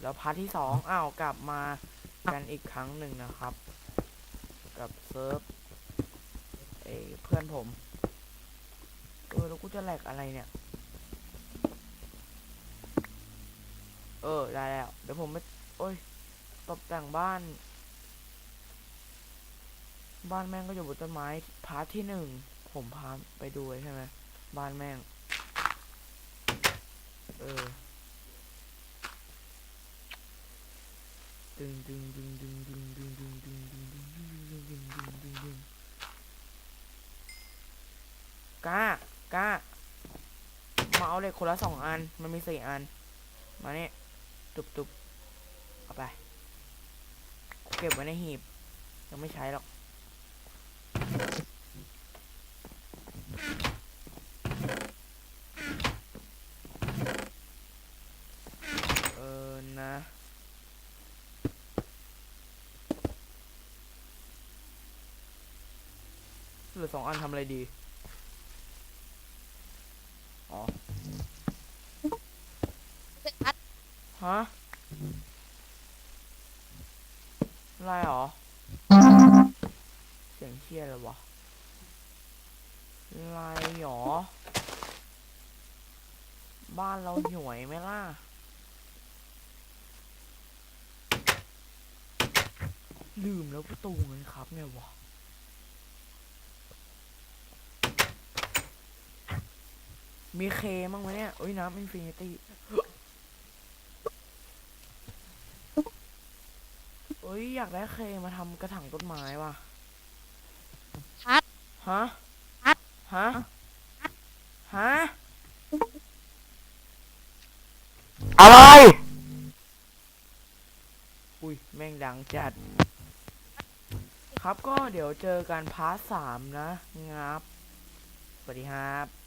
แล้วพาร์ทที่สองอ้าวกลับมากันอีกครั้งหนึ่งนะครับ กับเซิร์ฟเอเพื่อนผมเออแล้วกูจะแหลกอะไรเนี่ย เออได้แล้วเดี๋ยวผมไปโอ้ยตกแต่งบ้าน บ้านแม่งก็อยู่บนต้นไม้พาร์ทที่หนึ่งผมพาไปดูใช่ไหมบ้านแม่ง เออ ดึงดึงดึงดึงดึงดึงดึงดึงดึงดึงดึงดึงดึงดึงดึงดึงกล้ากล้ามาเอาเลยคนละสองอัน มันมีสี่อัน มาเนี่ยตุบตุบเอาไป เก็บไว้ในหีบ ยังไม่ใช้หรอก เออนะ เหลือสองอันทำอะไรดี อ๋ออัดฮะอะไรหรอ เสียงเชี่ยเลยวะอะไรหรอ บ้านเราหน่วยไหมล่ะ ลืมแล้วประตูเงินครับไงวะ มีเคมั้างไหมเนี่ยเอ้ยน้ำอินฟินิตี้เอ้ยอยากได้เคมาทำกระถางต้นไม้ว่ะทัดฮะอัดฮะฮะอะไร อุ้ยแม่งดังจัด ครับก็เดี๋ยวเจอกันพาร์ทสามนะ งับ สวัสดีครับ